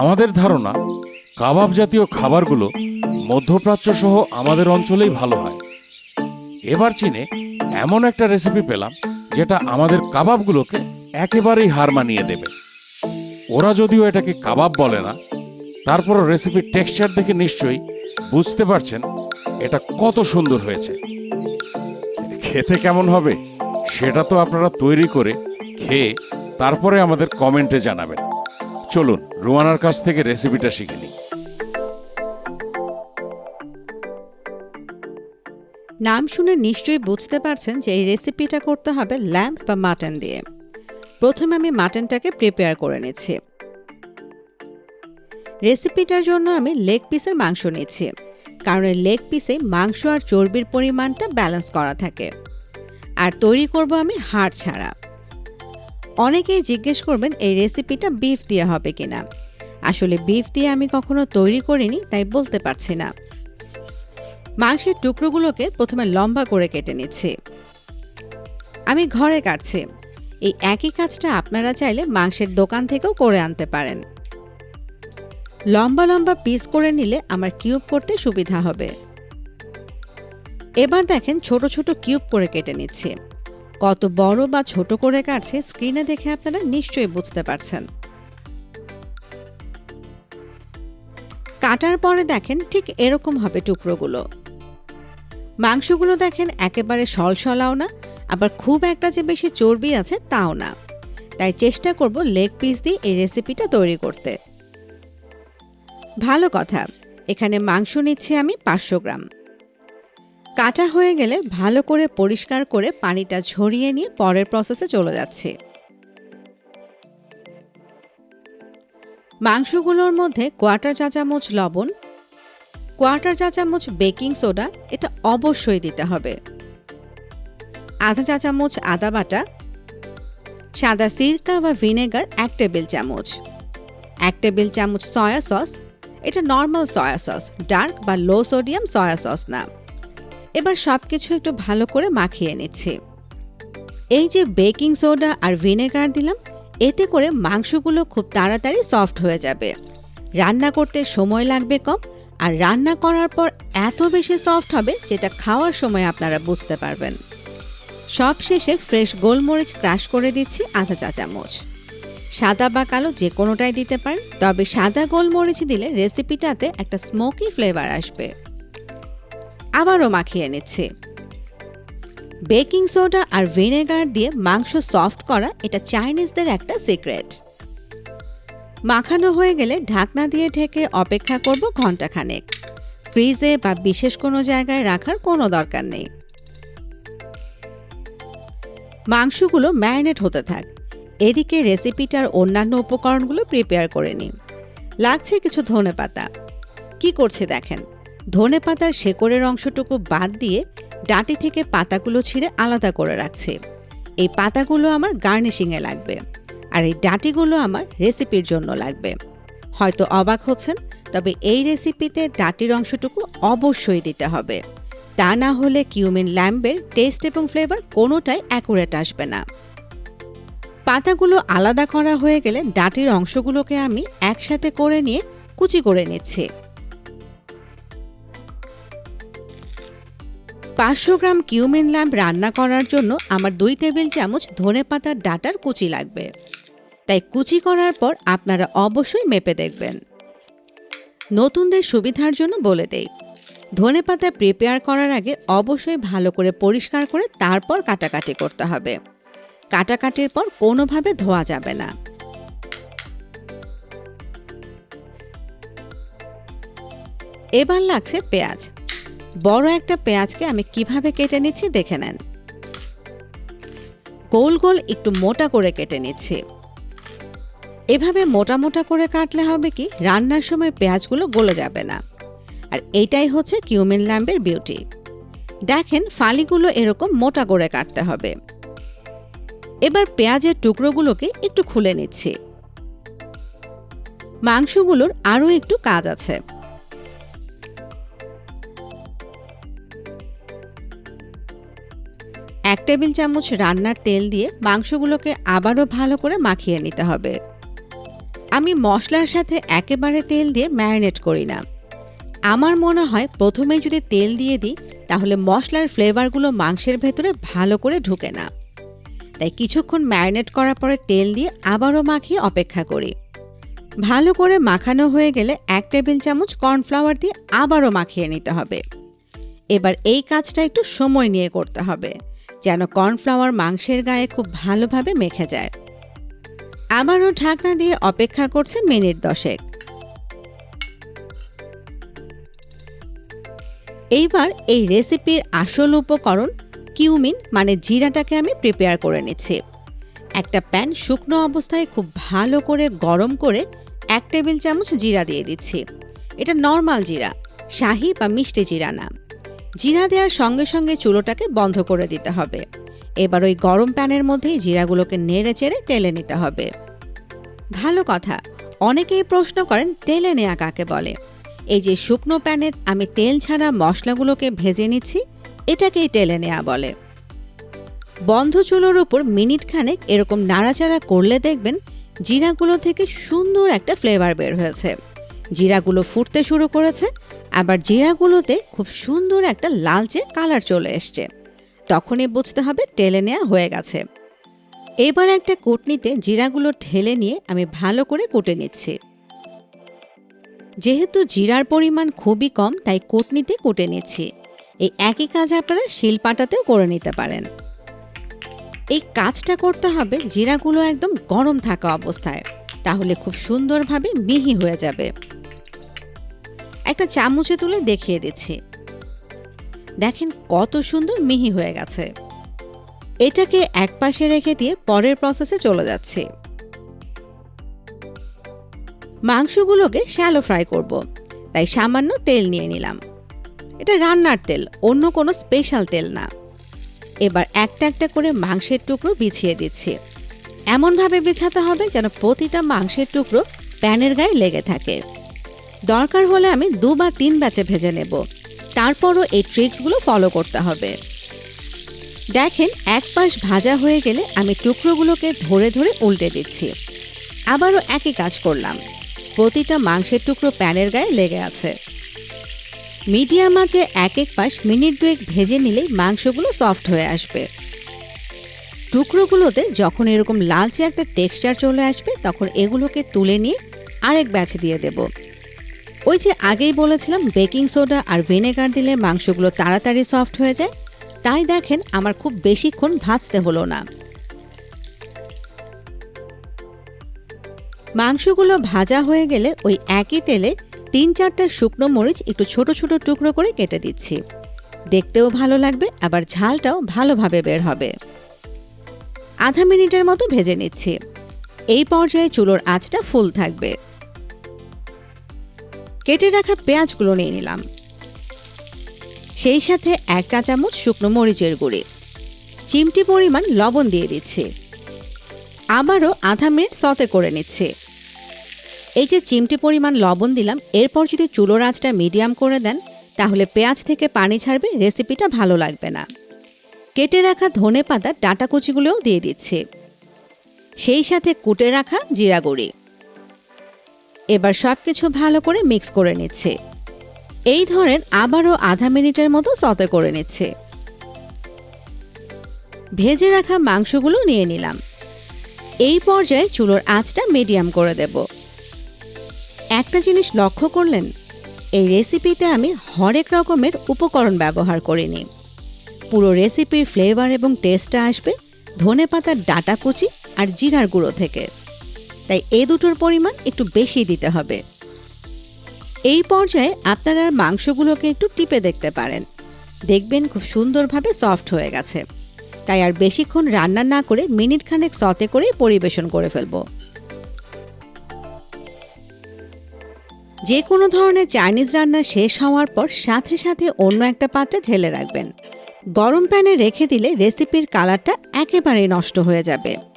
আমাদের ধারণা, কাবাব জাতীয় খাবারগুলো মধ্যপ্রাচ্য সহ আমাদের অঞ্চলেই ভালো হয়। এবার চীনে এমন একটা রেসিপি পেলাম, যেটা আমাদের কাবাবগুলোকে একেবারেই হার মানিয়ে দেবে। ওরা যদিও এটাকে কাবাব বলে না, তারপরও রেসিপির টেক্সচার দেখে নিশ্চয়ই বুঝতে পারছেন এটা কত সুন্দর হয়েছে। খেতে কেমন হবে, সেটা তো আপনারা তৈরি করে খেয়ে তারপরে আমাদের কমেন্টে জানাবেন। চলুন রুমানার কাছ থেকে রেসিপিটা শিখে নিই। নাম শুনে নিশ্চয়ই বুঝতে পারছেন যে এই রেসিপিটা করতে হবে ল্যাম্প বা মাটন দিয়ে। প্রথমে আমি মাটনটাকে প্রিপেয়ার করে নিচ্ছি। রেসিপিটার জন্য আমি লেগ পিসের মাংস নিচ্ছি, কারণ এই লেগ পিসে মাংস আর চর্বির পরিমাণটা ব্যালেন্স করা থাকে। আর তৈরি করব আমি হাড় ছাড়া। অনেকেই জিজ্ঞেস করবেন, এই রেসিপিটা বিফ দিয়ে হবে কিনা? আসলে বিফ দিয়ে আমি কখনো তৈরি করিনি, তাই বলতে পারছি না। মাংসের টুকরোগুলোকে প্রথমে লম্বা করে কেটে নিচ্ছি। আমি ঘরে কাটছি। এই একই কাজটা আপনারা চাইলে মাংসের দোকান থেকেও করে আনতে পারেন। লম্বা লম্বা পিস করে নিলে আমার কিউব করতে সুবিধা হবে। এবার দেখেন ছোট ছোট কিউব করে কেটে নিচ্ছি। কত বড় বা ছোট করে কাটছে স্ক্রিনে দেখে আপনারা নিশ্চয়ই বুঝতে পারছেন। কাটার পরে দেখেন ঠিক এরকম হবে টুকরোগুলো। মাংসগুলো দেখেন একেবারে সলসলাও না, আবার খুব একটা যে বেশি চর্বি আছে তাও না। তাই চেষ্টা করব লেগ পিস দিয়ে এই রেসিপিটা তৈরি করতে। ভালো কথা, এখানে মাংস নিচ্ছি আমি পাঁচশো গ্রাম। কাটা হয়ে গেলে ভালো করে পরিষ্কার করে পানিটা ঝরিয়ে নিয়ে পরের প্রসেসে চলে যাচ্ছে। মাংসগুলোর মধ্যে কোয়ার্টার চা চামচ লবণ কোয়ার্টার চা চামচ বেকিং সোডা, এটা অবশ্যই দিতে হবে। আধা চা চামচ আদা বাটা, সাদা সিরকা বা ভিনেগার এক টেবিল চামচ, এক টেবিল চামচ সয়া সস, এটা নর্মাল সয়া সস ডার্ক বা লো সোডিয়াম সয়া সস না। এবার সব কিছু একটু ভালো করে মাখিয়ে নিচ্ছি। এই যে বেকিং সোডা আর ভিনেগার দিলাম, এতে করে মাংসগুলো খুব তাড়াতাড়ি সফট হয়ে যাবে। রান্না করতে সময় লাগবে কম, আর রান্না করার পর এত বেশি সফট হবে যেটা খাওয়ার সময় আপনারা বুঝতে পারবেন। সব শেষে ফ্রেশ গোলমরিচ ক্রাশ করে দিচ্ছি আধা চা চামচ। সাদা বা কালো যে কোনোটাই দিতে পারেন, তবে সাদা গোলমরিচ দিলে রেসিপিটাতে একটা স্মোকি ফ্লেভার আসবে। আবারও মাখিয়ে নিচ্ছি। বেকিং সোডা আর ভিনেগার দিয়ে মাংস সফট করা এটা চাইনিজদের একটা সিক্রেট। মাখানো হয়ে গেলে ঢাকনা দিয়ে ঢেকে অপেক্ষা করব ঘন্টাখানেক ফ্রিজে বা বিশেষ কোনো জায়গায় রাখার কোনো দরকার নেই। মাংসগুলো ম্যারিনেট হতে থাক। এদিকে রেসিপিটার অন্যান্য উপকরণগুলো প্রিপেয়ার করে নিই। লাগছে কিছু ধনে পাতা কি করছে দেখেন। ধনে পাতার শেকড়ের অংশটুকু বাদ দিয়ে ডাঁটি থেকে পাতাগুলো ছিঁড়ে আলাদা করে রাখছে। এই পাতাগুলো আমার গার্নিশিংয়ে লাগবে আর এই ডাঁটিগুলো আমার রেসিপির জন্য লাগবে। হয়তো অবাক হচ্ছেন, তবে এই রেসিপিতে ডাঁটির অংশটুকু অবশ্যই দিতে হবে। তা না হলে কিউমিন ল্যাম্বের টেস্ট এবং ফ্লেভার কোনোটাই অ্যাকুরেট আসবে না। পাতাগুলো আলাদা করা হয়ে গেলে ডাঁটির অংশগুলোকে আমি একসাথে করে নিয়ে কুচি করে নিচ্ছি। পাঁচশো গ্রাম কিউমিন ল্যাম্প রান্না করার জন্য আমার দুই টেবিল চামচ ধনে পাতার ডাটার কুচি লাগবে। তাই কুচি করার পর আপনারা অবশ্যই মেপে দেখবেন। নতুনদের সুবিধার জন্য বলে দেই, ধনে পাতা প্রিপেয়ার করার আগে অবশ্যই ভালো করে পরিষ্কার করে তারপর কাটাকাটি করতে হবে। কাটাকাটির পর কোনোভাবে ধোয়া যাবে না। এবার লাগছে পেঁয়াজ। বড় একটা পেঁয়াজকে আমি কীভাবে কেটে নিচ্ছি দেখে নেন। গোল গোল একটু মোটা করে কেটে নিচ্ছি। এভাবে মোটা মোটা করে কাটলে হবে কি, রান্নার সময় পেঁয়াজগুলো গলে যাবে না। আর এইটাই হচ্ছে কিউমিন ল্যাম্বের বিউটি। দেখেন, ফালিগুলো এরকম মোটা করে কাটতে হবে। এবার পেঁয়াজের টুকরোগুলোকে একটু খুলে নিচ্ছি। মাংসগুলোর আরও একটু কাজ আছে। এক টেবিল চামচ রান্নার তেল দিয়ে মাংসগুলোকে আবারও ভালো করে মাখিয়ে নিতে হবে। আমি মশলার সাথে একেবারে তেল দিয়ে ম্যারিনেট করি না। আমার মনে হয় প্রথমে যদি তেল দিয়ে দিই, তাহলে মশলার ফ্লেভারগুলো মাংসের ভেতরে ভালো করে ঢুকে না। তাই কিছুক্ষণ ম্যারিনেট করার পরে তেল দিয়ে আবারও মাখিয়ে অপেক্ষা করি। ভালো করে মাখানো হয়ে গেলে এক টেবিল চামচ কর্নফ্লাওয়ার দিয়ে আবারও মাখিয়ে নিতে হবে। এবার এই কাজটা একটু সময় নিয়ে করতে হবে। যেন কর্নফ্লাওয়ার মাংসের গায়ে খুব ভালোভাবে মেখে যায়। আবারও ঢাকনা দিয়ে অপেক্ষা করছে মিনিট দশেক। এইবার এই রেসিপির আসল উপকরণ কিউমিন মানে জিরাটাকে আমি প্রিপেয়ার করে নিচ্ছি। একটা প্যান শুকনো অবস্থায় খুব ভালো করে গরম করে এক টেবিল চামচ জিরা দিয়ে দিচ্ছি। এটা নর্মাল জিরা, শাহি বা মিষ্টি জিরা না। জিরা দেওয়ার সঙ্গে সঙ্গে চুলোটাকে বন্ধ করে দিতে হবে। এবার ওই গরম প্যানের মধ্যেই জিরাগুলোকে নেড়ে চেড়ে টেলে নিতে হবে। ভালো কথা, অনেকেই প্রশ্ন করেন, টেলে নেয়া কাকে বলে? এই যে শুকনো প্যানে আমি তেল ছাড়া মশলাগুলোকে ভেজে নিচ্ছি, এটাকেই টেলে নেয়া বলে। বন্ধ চুলোর উপর মিনিট খানেক এরকম নাড়াচাড়া করলে দেখবেন জিরাগুলো থেকে সুন্দর একটা ফ্লেভার বের হয়েছে। জিরাগুলো ফুটতে শুরু করেছে আবার জিরাগুলোতে খুব সুন্দর একটা লালচে কালার চলে এসছে। তখনই বুঝতে হবে টেলে নেওয়া হয়ে গেছে। এবার একটা কুটনিতে জিরাগুলো ঢেলে নিয়ে আমি ভালো করে কুটে নিচ্ছি। যেহেতু জিরার পরিমাণ খুবই কম, তাই কুটনিতে কুটে নিচ্ছি। এই একই কাজ আপনারা শিলপাটাতেও করে নিতে পারেন। এই কাজটা করতে হবে জিরাগুলো একদম গরম থাকা অবস্থায়। তাহলে খুব সুন্দরভাবে মিহি হয়ে যাবে। একটা চামচে তুলে দেখিয়ে দিচ্ছি। দেখেন কত সুন্দর মিহি হয়ে গেছে। এটাকে এক পাশে রেখে দিয়ে পরের প্রসেসে চলে যাচ্ছি। মাংসগুলোকে শ্যালো ফ্রাই করব। তাই সামান্য তেল নিয়ে নিলাম। এটা রান্নার তেল, অন্য কোনো স্পেশাল তেল না। এবার একটা একটা করে মাংসের টুকরো বিছিয়ে দিচ্ছি। এমনভাবে বিছাতে হবে যেন প্রতিটা মাংসের টুকরো প্যানের গায়ে লেগে থাকে। দরকার হলে আমি দু বা তিন ব্যাচে ভেজে নেব। তারপরও এই ট্রিক্সগুলো ফলো করতে হবে। দেখেন, এক পাশ ভাজা হয়ে গেলে আমি টুকরোগুলোকে ধরে ধরে উল্টে দিচ্ছি। আবারও একই কাজ করলাম। প্রতিটা মাংসের টুকরো প্যানের গায়ে লেগে আছে। মিডিয়াম আঁচে এক এক পাশ মিনিট দুয়েক ভেজে নিলেই মাংসগুলো সফট হয়ে আসবে। টুকরোগুলোতে যখন এরকম লালচে একটা টেক্সচার চলে আসবে, তখন এগুলোকে তুলে নিয়ে আরেক ব্যাচে দিয়ে দেব। ওই যে আগেই বলেছিলাম, বেকিং সোডা আর ভিনেগার দিলে মাংসগুলো তাড়াতাড়ি সফট হয়ে যায়। তাই দেখেন, আমার খুব বেশিক্ষণ ভাজতে হলো না। মাংসগুলো ভাজা হয়ে গেলে ওই একই তেলে তিন চারটা শুকনো মরিচ একটু ছোট ছোট টুকরো করে কেটে দিচ্ছি। দেখতেও ভালো লাগবে, আবার ঝালটাও ভালোভাবে বের হবে। আধা মিনিটের মতো ভেজে নিচ্ছি। এই পর্যায়ে চুলোর আঁচটা ফুল থাকবে। কেটে রাখা পেঁয়াজগুলো নিয়ে নিলাম। সেই সাথে এক চা চামচ শুকনো মরিচের গুঁড়ি। চিমটি পরিমাণ লবণ দিয়ে দিচ্ছি। আবারও আধা মিনিট সতে করে নিচ্ছে। এই যে চিমটি পরিমাণ লবণ দিলাম, এরপর যদি চুলোর আঁচটা মিডিয়াম করে দেন, তাহলে পেঁয়াজ থেকে পানি ছাড়বে, রেসিপিটা ভালো লাগবে না। কেটে রাখা ধনে পাতা ডাটা কুচিগুলোও দিয়ে দিচ্ছে। সেই সাথে কুটে রাখা জিরা গুঁড়ি। এবার সব কিছু ভালো করে মিক্স করে নিচ্ছে। এই ধরেন আবারও আধা মিনিটের মতো সতে করে নিচ্ছে। ভেজে রাখা মাংসগুলো নিয়ে নিলাম। এই পর্যায়ে চুলোর আঁচটা মিডিয়াম করে দেব। একটা জিনিস লক্ষ্য করলেন, এই রেসিপিতে আমি হরেক রকমের উপকরণ ব্যবহার করিনি। পুরো রেসিপির ফ্লেভার এবং টেস্টটা আসবে ধনে পাতার ডাটা কুচি আর জিরার গুঁড়ো থেকে। তাই এই দুটোর পরিমাণ একটু বেশি দিতে হবে। এই পর্যায়ে আপনারা মাংসগুলোকে একটু টিপে দেখতে পারেন। দেখবেন খুব সুন্দরভাবে সফট হয়ে গেছে। তাই আর বেশিক্ষণ রান্না না করে মিনিট খানেক সতে করেই পরিবেশন করে ফেলব। যে কোনো ধরনের চাইনিজ রান্না শেষ হওয়ার পর সাথে সাথে অন্য একটা পাত্রে ঢেলে রাখবেন। গরম প্যানে রেখে দিলে রেসিপির কালারটা একেবারেই নষ্ট হয়ে যাবে।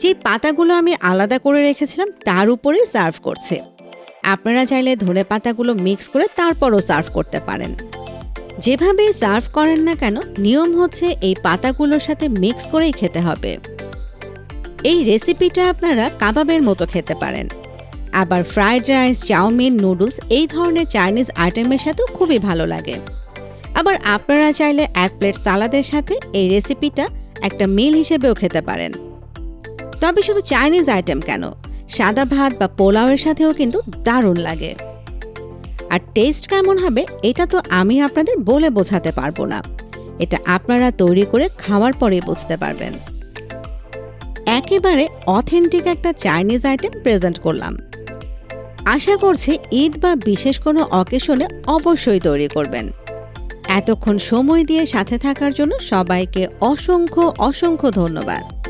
যে পাতাগুলো আমি আলাদা করে রেখেছিলাম, তার উপরেই সার্ভ করছে। আপনারা চাইলে ধনে পাতাগুলো মিক্স করে তারপরও সার্ভ করতে পারেন। যেভাবে সার্ভ করেন না কেন, নিয়ম হচ্ছে এই পাতাগুলোর সাথে মিক্স করেই খেতে হবে। এই রেসিপিটা আপনারা কাবাবের মতো খেতে পারেন। আবার ফ্রাইড রাইস, চাউমিন, নুডলস এই ধরনের চাইনিজ আইটেমের সাথেও খুবই ভালো লাগে। আবার আপনারা চাইলে এক প্লেট সালাদের সাথে এই রেসিপিটা একটা মিল হিসেবেও খেতে পারেন। তবে শুধু চাইনিজ আইটেম কেন? সাদা ভাত বা পোলাওয়ের সাথেও কিন্তু দারুণ লাগে। আর টেস্ট কেমন হবে, এটা তো আমি আপনাদের বলে বোঝাতে পারব না। এটা আপনারা তৈরি করে খাওয়ার পরেই বুঝতে পারবেন। একেবারে অথেন্টিক একটা চাইনিজ আইটেম প্রেজেন্ট করলাম। আশা করছি ঈদ বা বিশেষ কোনো অকেশনে অবশ্যই তৈরি করবেন। এতক্ষণ সময় দিয়ে সাথে থাকার জন্য সবাইকে অসংখ্য অসংখ্য ধন্যবাদ।